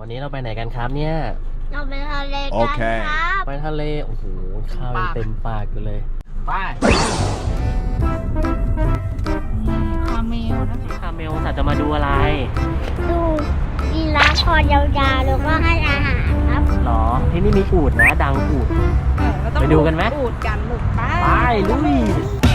วันนี้เราไปไหนกันครับเนี่ย เราไปทะเลโอกันเคครับไปทะเล โอ้โห ข้าวยังเต็มปากอยู่เลย ไปคาเมลนะคะคาเมลสัตว์จะมาดูอะไร ดูยีราฟคอยาวๆแล้วก็ให้อาหารครับหรอ ที่นี่มีอูดนะ ดังอูดเออเราต้องไปดูกันไหมอูดกันลูกไปไปลุย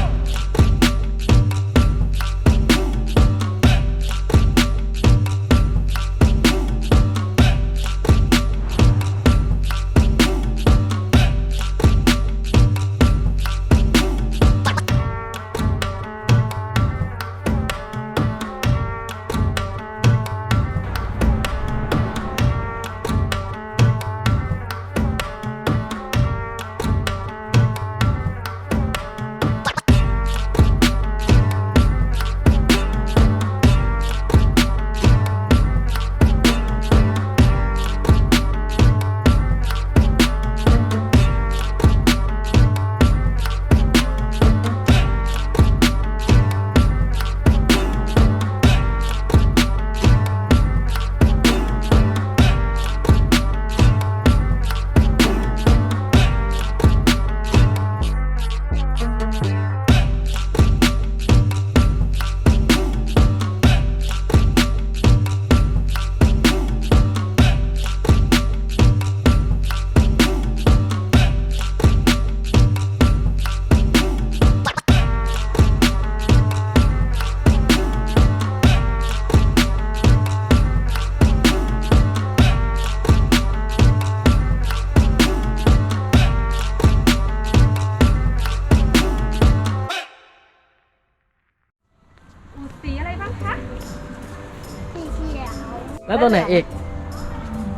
ตัวไหนอีก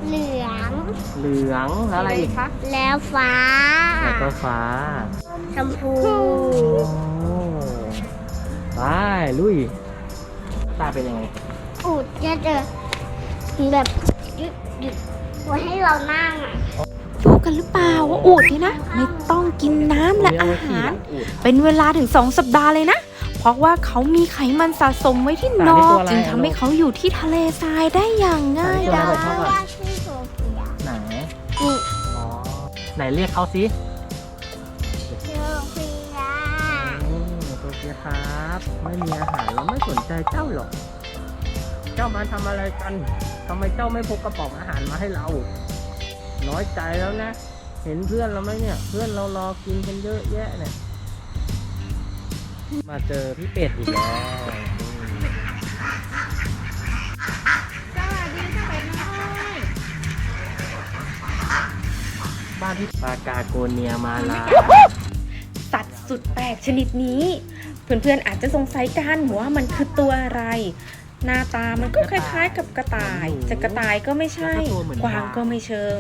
เหลือง เหลืองแล้วอะไรอีกคะแล้วฟ้า แล้วก็ฟ้าชมพูโอ้ไปลุยหน้าตาเป็นยังไงอูดจะเจอแบบยึดยึดไว้ให้เรานั่งอะรู้กันหรือเปล่าว่าอูดนี่นะ ไม่ต้องกินน้ำและอาหาร เป็นเวลาถึง2สัปดาห์เลยนะ เพราะว่าเขามีไขมันสะสมไว้ที่นอตัวกอะไรจึงทำให้เขาอยู่ที่ทะเลทรายได้อย่างง่ายตัวดาอะไรยพ่อก่อนว่าชื่อโซเฟียไหนนี่อ๋อไหนเรียกเขาสิโซเฟียอืมตัวเสียครับไม่มีอาหารเราไม่สนใจเจ้าหรอก เจ้ามาทำอะไรกันทำไมเจ้าไม่พกกระป๋องอาหารมาให้เรา น้อยใจแล้วนะ เห็นเพื่อนเราไหมเนี่ย เพื่อนเรารอกินกันเยอะแยะเนี่ย มาเจอพี่เป็ดอีกแล้วอืมสวัสดีค่ะเป็ดน้อยบ้านพี่ปากาโกเนียมาลาสัตว์สุดแปลกชนิดนี้ เพื่อนๆอาจจะสงสัยกันว่ามันคือตัวอะไร หน้าตามันก็คล้ายๆ กับกระต่าย จะกระต่ายก็ไม่ใช่ กวางก็ไม่เชิง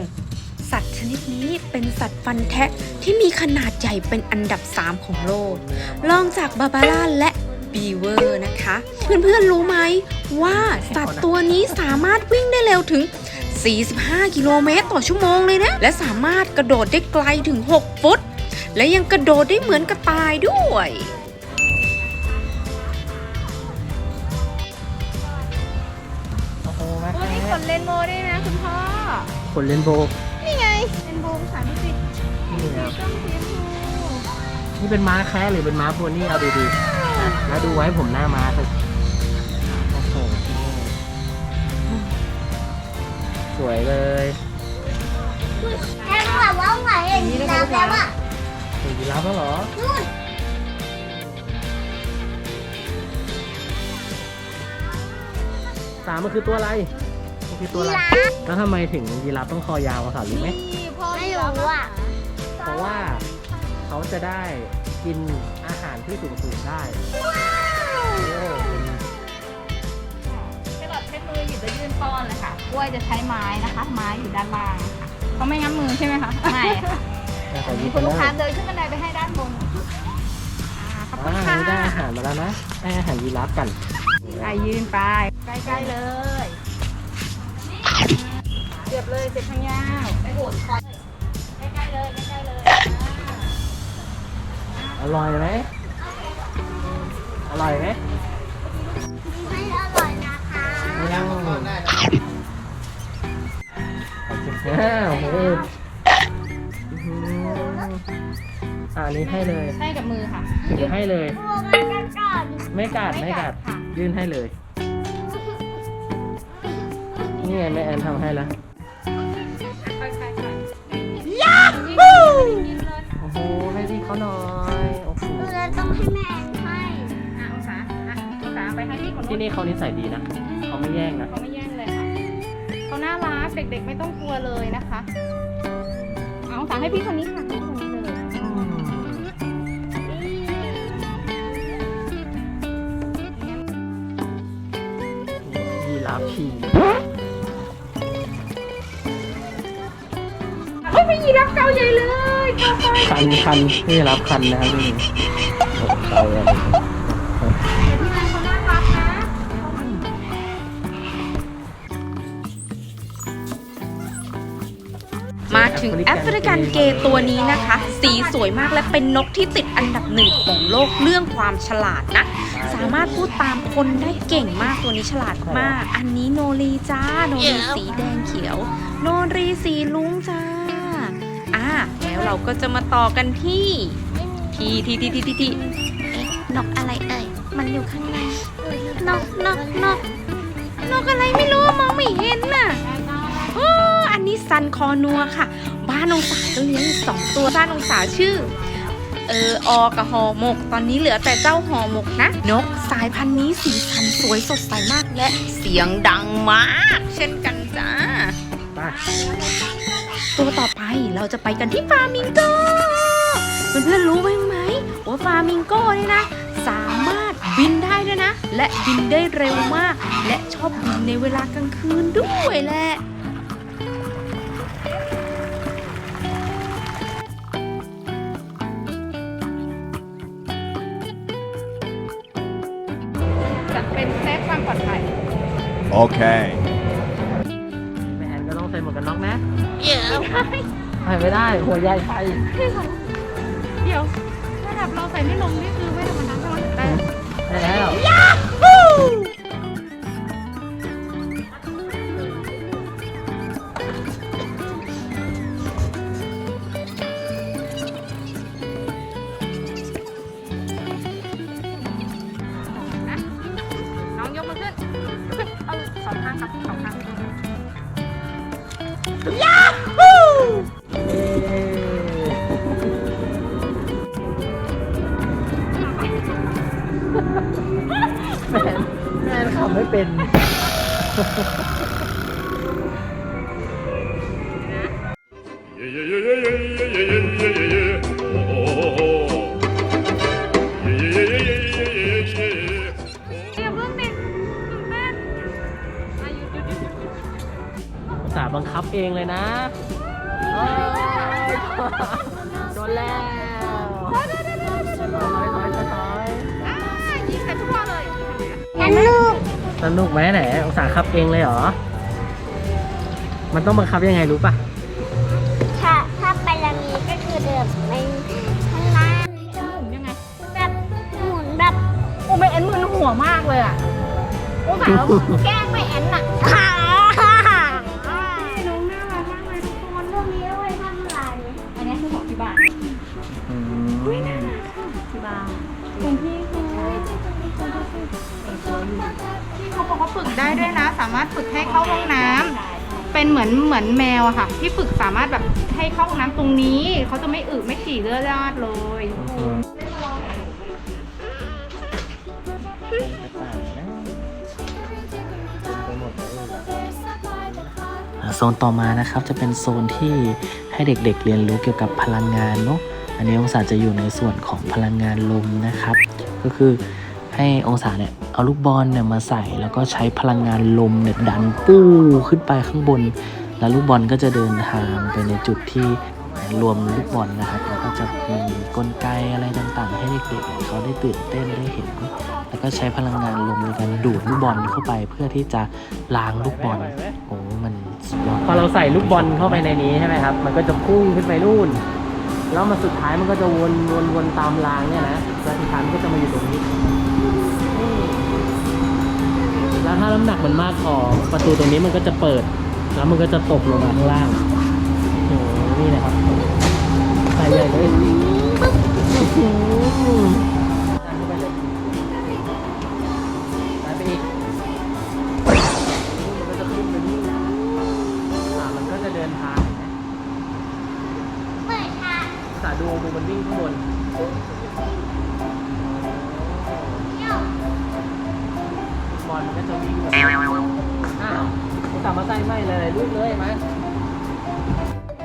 สัตว์ชนิดนี้เป็นสัตว์ฟันแทะที่มีขนาดใหญ่เป็นอันดับ 3 ของโลกรองจากบาบาร่าและบีเวอร์นะคะ เพื่อนๆรู้ไหมว่าสัตว์ตัวนี้สามารถวิ่งได้เร็วถึง 45 กิโลเมตรต่อชั่วโมงเลยนะ และสามารถกระโดดได้ไกลถึง 6 ฟุต และยังกระโดดได้เหมือนกระต่ายด้วยโอ้โหมาโอ้นี่ขนเรนโบว์ด้วยนะคุณพ่อขนเลนโบ ว์นี่ไงเรนโบว์ภาษาอังกฤษนี่ครับ ต้องสีชมพูนี่เป็นม้าแคะหรือเป็นม้าพวนี่เอาดีๆอะแล้วดูไว้ผมหน้าม้าเถอะโอ้โหสวยเลยแค่แบบว่าไหนเห็นน้ำแล้วอะถึงยีราฟแล้วเหรอ นู่นสามมันคือตัวอะไรมันคือตัวอะไร แล้วทำไมถึงยีราฟต้องคอยาวอะค่ะรู้ไหมนี่ พ่อไม่รู้อะ เพราะว่าเขาจะได้กินอาหารที่สูงๆได้โอ้เป็นแครอทใช้มือหยิบแล้วยื่นป้อนเลยค่ะ กล้วยจะใช้ไม้นะคะ ไม้อยู่ด้านล่างค่ะเพราะไม่งั้นมือใช่ไหมคะ ไม่ค่ะแต่มีนี้คุณลูกค้าได้เดินขึ้นบันไดไปให้ด้านบนอ่าขอบคุอ่าณค่ะได้อาหารมาแล้วนะให้อาหารยีราฟกันไปยืนไป ใกล้ๆเลยเสียบเลยเสีบทางยาวไปโหนคอยใกล้ๆเลยใกล้ๆเลยอร่อยไหมอร่อยไหมไม่อร่อยนะคะยังก่อนได้ออันนี้ให้เลย ให้กับมือค่ะยืนให้เลย ไม่กัดไม่กัดยื่นให้เลย นี่ไงแม่แอนทำให้แล้ว เขาหน่อยโอ้โหเราต้องให้แม่แอนให้อะองศาอะองศาไปให้ที่คนที่นี่เขานิสัยดีนะเขาไม่แย่งนะเขาไม่แย่งเลยค่ะเขาน่ารักเด็กๆไม่ต้องกลัวเลยนะคะเอาองศาให้พี่คนนี้ค่ะพี่คนนี้เลยยีราฟพีเฮ้ยไม่ยีรับเกาใหญ่เลยเกาไป คันคันนี่รับคันนะครับนี่โอ้โหเตามาถึงแอฟริกันเกย์ตัวนี้นะคะ สีสวยมากและเป็นนกที่ติดอันดับหนึ่งของโลกเรื่องความฉลาดนะ สามารถพูดตามคนได้เก่งมากตัวนี้ฉลาดมาก อันนี้โนรีจ้า โนรีสีแดงเขียว โนรีสีลุ้งจ้า แล้วเราก็จะมาต่อกันที่ที่ที่ที่ที่ที่ที่นกอะไรเอ่ย มันอยู่ข้างในนกนกนกนกอะไรไม่รู้มองไม่เห็นน่ะโอ้อันนี้ซันคอนัวค่ะ บ้านองศาก็เลี้ยงสองตัวบ้านองศาชื่อเอออกับหอหมก ตอนนี้เหลือแต่เจ้าหอหมกนะ นกสายพันธุ์นี้สีสันสวยสดใสมากและเสียงดังมาก เช่นกันจ้า ตัวต่อไปเราจะไปกันที่ฟามิงโกเพื่อนๆรู้ไหมไหมว่าฟามิงโกเนี่ยนะ สามารถบินได้ด้วยนะ และบินได้เร็วมาก และชอบบินในเวลากลางคืนด้วยแหละจะเป็นเซฟความปลอดภัย Okay. ใส่ไม่ได้ หัวใหญ่ไปเดี๋ยวระดับเราใส่ไม่ลงนี่คือไม่ธรรมดาใช่ไหมแต่ ได้แล้วน้ ดี๋ยวเพิ่งติตื่นเต้นอายุหยุดหยุดหยุดหยุดภาษาบังคับเองเลยนะโอ้ยโดนแล้วถอยถอยถอยถอยอ่ายิงใส่ทุกคนเลยนั่นลูกสนุกไหมไหนองศาขับเองเลยเหรอ มันต้องบังคับยังไงรู้ป่ะ สาวแกล้งไม่แอนน่ะน้องน่ารักมากเลยทุกคนพวกนี้เอาไว้ทำอะไรอันนี้คือของที่บ้านอืมที่บ้านคุณพี่คือพี่เขาบอกว่าฝึกได้ด้วยนะ สามารถฝึกให้เข้าห้องน้ำเป็นเหมือนเหมือนแมวอะค่ะ ที่ฝึกสามารถแบบให้เข้าห้องน้ำตรงนี้ เขาจะไม่อึไม่ฉี่เลือดราดเลย อืม โซนต่อมานะครับจะเป็นโซนที่ให้เด็กๆ เรียนรู้เกี่ยวกับพลังงานเนาะอันนี้องศาจะอยู่ในส่วนของพลังงานลมนะครับ ก็คือให้องศาเนี่ยเอาลูกบอลเนี่ยมาใส่แล้วก็ใช้พลังงานลมเนี่ยดันปู้ขึ้นไปข้างบน แล้วลูกบอลก็จะเดินทางไปในจุดที่รวมลูกบอลนะครับแล้วก็จะมีกลไกอะไรต่างๆ ให้เด็กๆเขาได้ตื่นเต้นได้เห็น แล้วก็ใช้พลังงานลมในการดูดลูกบอลเข้าไปเพื่อที่จะล้างลูกบอลโอ้ พอเราใส่ลูกบอลเข้าไปในนี้ใช่ไหมครับ มันก็จะพุ่งขึ้นไปนู่น แล้วมาสุดท้ายมันก็จะวนวนวนตามรางเนี่ยนะแล้วสุดท้ายมันก็จะมาอยู่ตรงนี้ แล้วถ้าน้ำหนักมันมากพอประตูตรงนี้มันก็จะเปิด แล้วมันก็จะตกลงมาข้างล่างโอ้นี่นะครับใส่ใหญ่เลย ดูมือมันวิ่งข้างบนเที่ยวบอลมันก็จะวิ่งแบบอ้าวคุณตามมาใส่ไม่เลยลุกเลยมา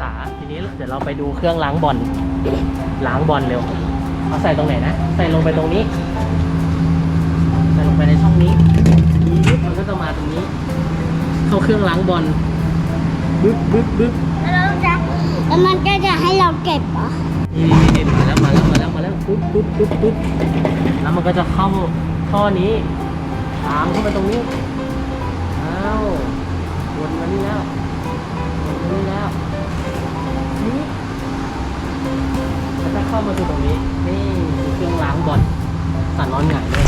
ตาทีนี้เดี๋ยวเราไปดูเครื่องล้างบอลล้างบอลเร็วเอาใส่ตรงไหนนะ ใส่ลงไปตรงนี้ ใส่ลงไปในช่องนี้ปึ๊บมันก็จะมาตรงนี้ เข้าเครื่องล้างบอลบึ๊บบึ๊บบึ๊บแล้วเราจะแล้วมันก็จะให้เราเก็บเหรอ นี่นี่มาแล้วมาแล้วมาแล้วมาแล้วปึ๊บปึ๊บปึ๊บปึ๊บแล้วมันก็จะเข้าท่อนี้ตามเข้าไปตรงนี้อ้าววนมานี่แล้ววนมานี่แล้วนี่มันจะเข้ามาสู่ตรงนี้นี่เครื่องล้างบอลสั่นร้อนหงายเลย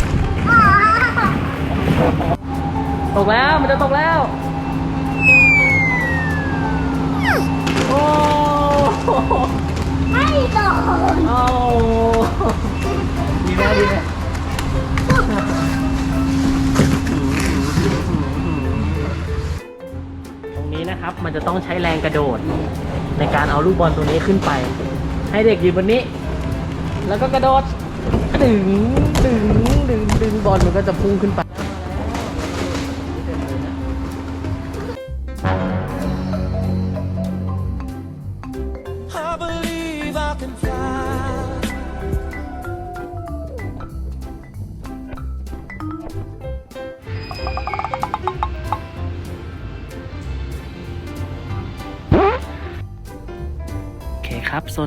ตกแล้วมันจะตกแล้ว นะครับ มันจะต้องใช้แรงกระโดด ในการเอาลูกบอลตัวนี้ขึ้นไป ให้เด็กยืนบนนี้ แล้วก็กระโดดดึงดึงดึงดึงบอลมันก็จะพุ่งขึ้นไป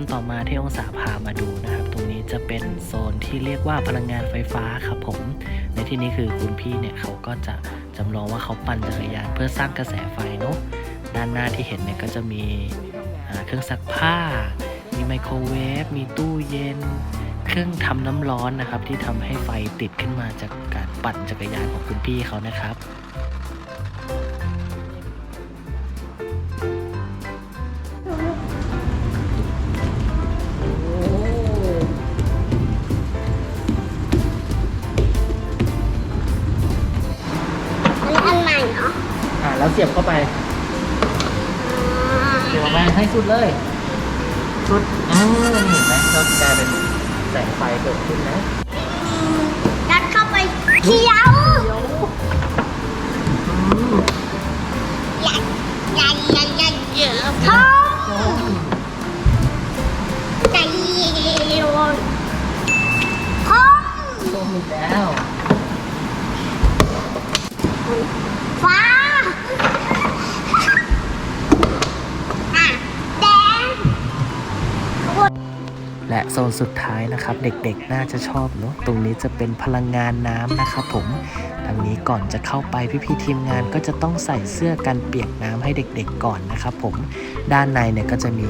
นต่อมาที่องศาพามาดูนะครับ ตรงนี้จะเป็นโซนที่เรียกว่าพลังงานไฟฟ้าครับผม ในที่นี้คือคุณพี่เนี่ยเขาก็จะจำลองว่าเขาปั่นจักรยานเพื่อสร้างกระแสไฟเนาะด้านหน้าที่เห็นเนี่ยก็จะมีเครื่องซักผ้า มีไมโครเวฟ มีตู้เย็น เครื่องทำน้ำร้อนนะครับ ที่ทำให้ไฟติดขึ้นมาจากการปั่นจักรยานของคุณพี่เขานะครับ แล้วเสียบเข้าไปเสียบออกมาให้สุดเลย สุดอ่านี่เห็นไหมก็กลายเป็นแสงไฟเกิดขึ้นนะยัดเข้าไปเขียวอืมใหญ่ใหญ่ใหญ่ใหญ่เยอะท้องใจโยนท้องส้มอีกแล้วฟ้าอะแดง และโซนสุดท้ายนะครับเด็กๆน่าจะชอบเนอะตรงนี้จะเป็นพลังงานน้ำนะครับผมทางนี้ก่อนจะเข้าไปพี่ๆทีมงานก็จะต้องใส่เสื้อกันเปียกน้ำให้เด็กๆก่อนนะครับผมด้านในเนี่ยก็จะมี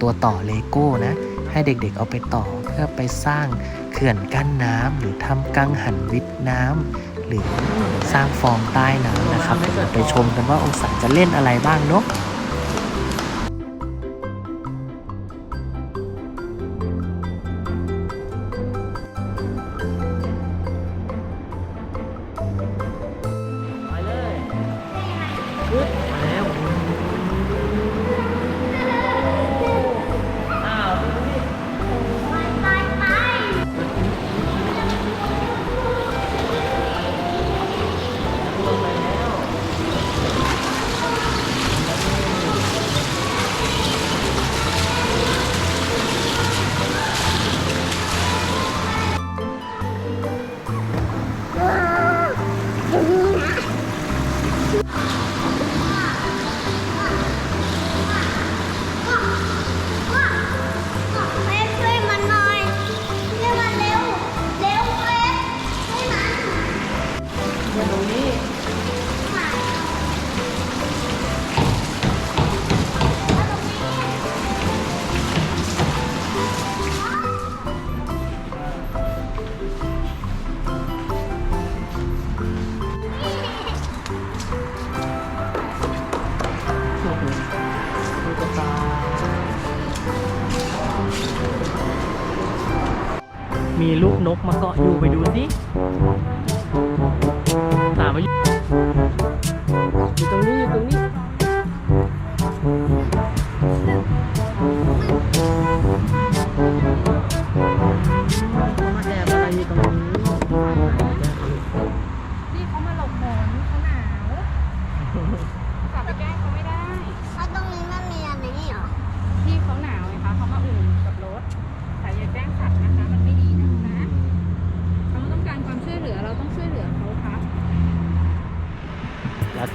ตัวต่อเลโก้นะให้เด็กๆเอาไปต่อเพื่อไปสร้างเขื่อนกั้นน้ำหรือทำกังหันวิทย์น้ำหรือสร้างฟองใต้น้ำนะครับ ไปชมกันว่าองศาจะเล่นอะไรบ้างเนาะ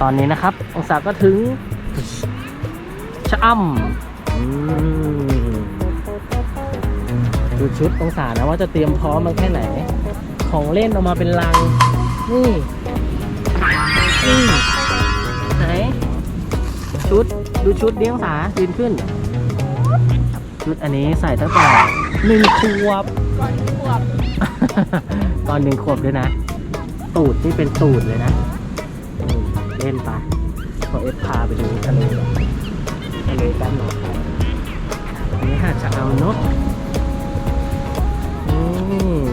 อนนี้นะครับ องศาก็ถึงชะอำอืมดูชุดองศานะว่าจะเตรียมพร้อมมันแค่ไหน ของเล่นออกมาเป็นลัง นี่นี่ไหน ชุดดูชุดเลี้ยงสายืนขึ้น ชุดอันนี้ใส่ตั้งแต่หนึ่งขวบก่อนขวบ ตอนหนึ่งขวบด้วยนะ ตูดนี่เป็นตูดเลยนะอืม เล่นปะขอเอฟพาไปดูทะเลทะเลกันนาะอันนี้หาดชะเอาเนาะอือ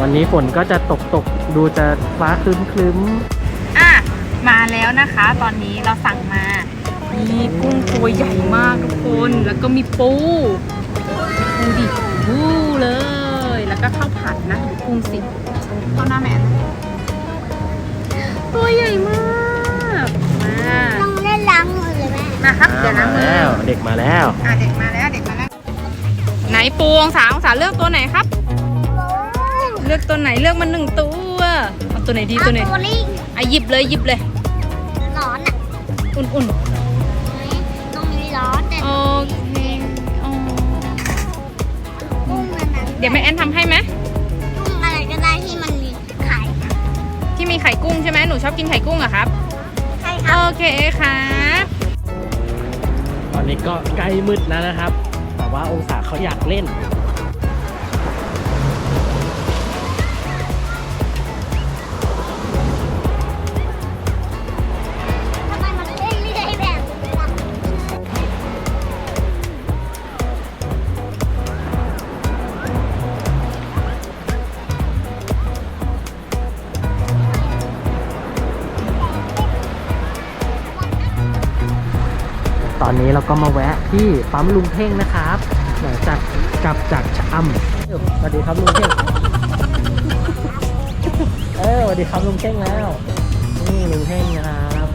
วันนี้ฝนก็จะตกตกดูจะฟ้าคลึ้มคลึ้มอะ มาแล้วนะคะ ตอนนี้เราสั่งมามีกุ้งตัวใหญ่มากทุกคน แล้วก็มีปู ดูดิปูเลย แล้วก็ข้าวผัดนะดูกุ้งสิข้าวหน้าแมนตัวใหญ่มากมาต้องเล่นล้างมือเลยแม่นะครับเดี๋ยวนะมือแล้วเด็กมาแล้วอะเด็กมาแล้วเด็กมาแล้ว ไหนปูองศาองศาเลือกตัวไหนครับ เลือกตัวไหนเลือกมาหนึ่งตัวเอาตัวไหนดีตัวไหนตัวนี้อะหยิบเลยหยิบเลยร้อนอะอุ่นต เดี๋ยวแม่แอนทำให้ไหมกุ้งอะไรก็ได้ที่มันมีไข่ที่มีไข่กุ้งใช่ไหมหนูชอบกินไข่กุ้งเหรอะครับ ใช่คโอรับเคครับตอนนี้ก็ใกล้มืดแล้วนะครับ แต่ว่าองศาเขาอยากเล่น นี้เราก็มาแวะที่ปั๊มลุงเท่งนะครับหลังจากกลับจากชะอำสวัสดีครับลุงเท่งเออสวัสดีครับลุงเท่งแล้ว นี่ลุงเท่งนะครับ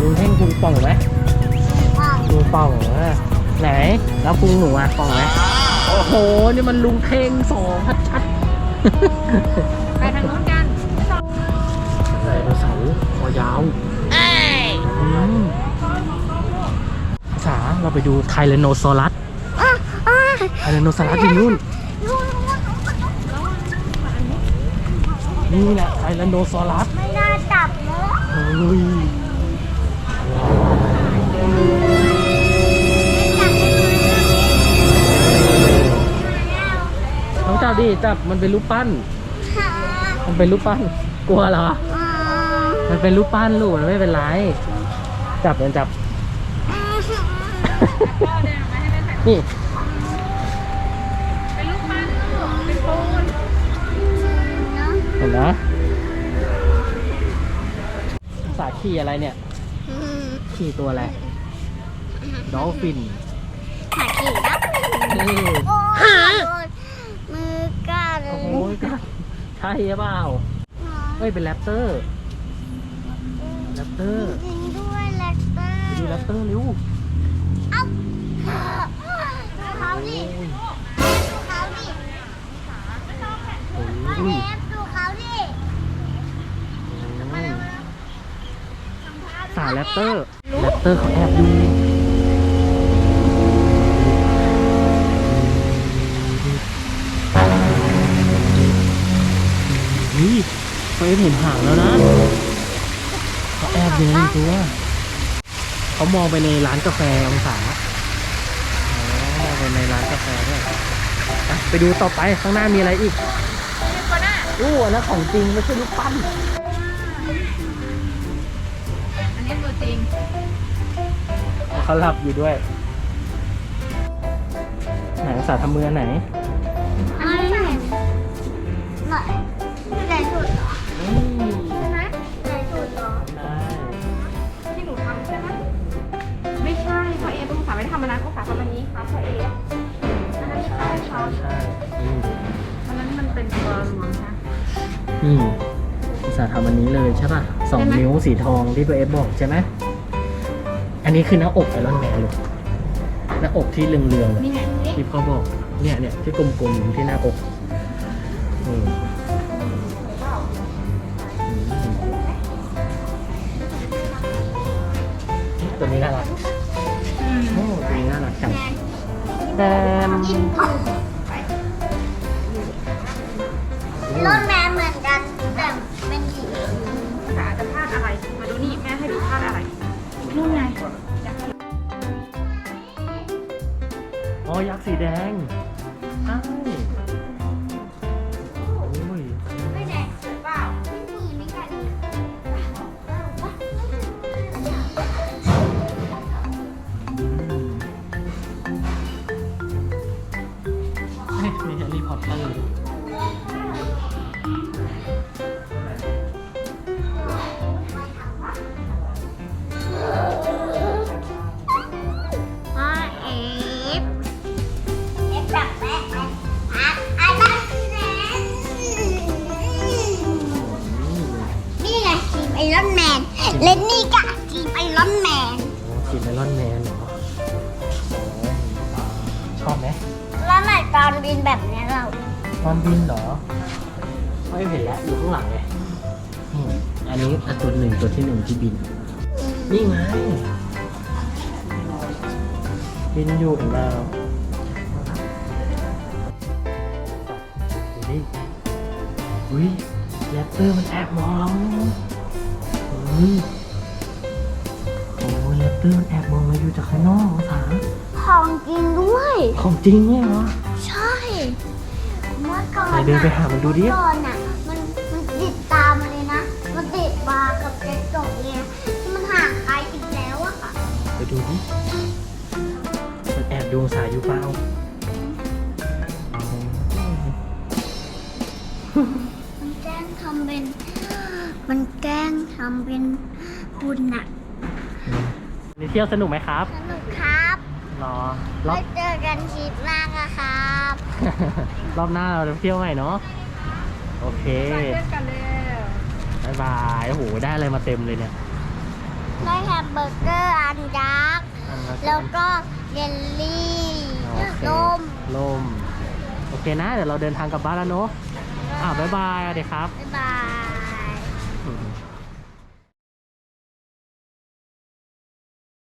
ลุงเท่งพุงป่องไหมพุงป่องเออไหนแล้วพุงหนูอะป่องไหมโอ้โหนี่มันลุงเท่งสองชัดๆ ไปดูไทแรนโนซอรัสไทแรนโนซอรัสอยู่นู่นนี่แหละไทแรนโนซอรัสไม่น่าจับเนอะเฮ้ยน้องจับดิจับมันเป็นรูปปั้น มันเป็นรูปปั้น กลัวเหรออ่ามันเป็นรูปปั้นลูกมันไม่เป็นไร จับมันจับ นี่ เป็นลูกปั้นลูกเป็นปูนเนอะเห็นนะสาขี่อะไรเนี่ยอืมขี่ตัวอะไร ดอลฟินหากี่นะนี่โอ้ยโดนมือกล้าเลโอ้ยโหก็ใช่หรือเปล่าเฮ้ย เป็นแรปเตอร์ แรปเตอร์ จริงด้วยแรปเตอร์ดูแรปเตอร์เร็ว เอ้าดู เขาดิดูเขาดิโอ้มาโหเนฟดูเขาดิมาวแรปเตอร์แรปเตอร์เขาแอบดูนี่เขาเห็นหางแล้วนะเขาแอบอยู่ในตัวเขามองไปในร้านกาแฟองศา คนในร้านกาแฟด้วยไปดูต่อไปข้างหน้ามีอะไรอีกอู้อันนั้นของจริงไม่ใช่ลูกปั้นอันนี้ตัวจริงเขาหลับอยู่ด้วยไหนัาษาทำมืออันไหนไก่หน่อก่สุด ไม่ได้ทำอันนั้นก็สาทำอันนี้ครับพ่อเออันนั้นไม่ใช่คใช่รับใช่อืมอันนั้นมันเป็นตัวรวมนะอืมภาษาทำอันนี้เลยใช่ป่ะสองใช่ไหมนิ้วสีทองที่ตัวเอฟบอกใช่ไหมอันนี้คือหน้าอกไอรอนแมนลูกหน้าอกที่เรืองๆเลยนี่ไงที่พ่อบอกเนี่ยเนี่ยที่กลมๆอยู่ที่หน้าอก อ๋อ ยักษ์สีแดง ใช่ โอ้ย ไม่แดงหรือเปล่าไม่มีไม่กันเฮ้ยมีแฮร์รี่พอตเตอร์ บินแบบเนี้ยเรา ตอนบินเหรอไม่เห็นแล้วอยู่ข้างหลังไงอืมอันนี้อันตัวหนึ่งตัวที่หนึ่งที่บิน นี่ไง บินอยู่เห็นเราดูดิอุ้ยแรปเตอร์มันแอบมองเราอุ้ยโอ้ยแรปเตอร์มันแอบมองเราอยู่จากข้างนอกภาษาของจริงด้วย ของจริงเนี่ยเหรอใช่เมื่อ ก่อนไหนเดินไปหามันดูดิเมื่อก่อนน่ะมันมันติดตามมาเลยนะ มันติดมากับกระจกเนี่ยที่มันห่างไกลอีกแล้วอะค่ะไปดูดิ มันแอบดูสายอยู่เปล่ามันแกล้งทำเป็น มันแกล้งทำเป็นบุญน่ะนี่เที่ยวสนุกไหมครับ สนุกครับ รอรอไว้บเจอกันคลิปหน้าครับ รอบหน้าเราจะเที่ยวใหม่เนาะโอเคเล่นกันแล้วบายบายโอ้โหได้อะไรมาเต็มเลยเนี่ยได้แฮมเบอร์เกอร์อันยักษ์อันนั้นแล้วก็เยลลี่โอเคลมลม โอเคนะ เดี๋ยวเราเดินทางกลับบ้านแล้วเนาะอ่าบายบายเด็กครับ บ๊ายบาย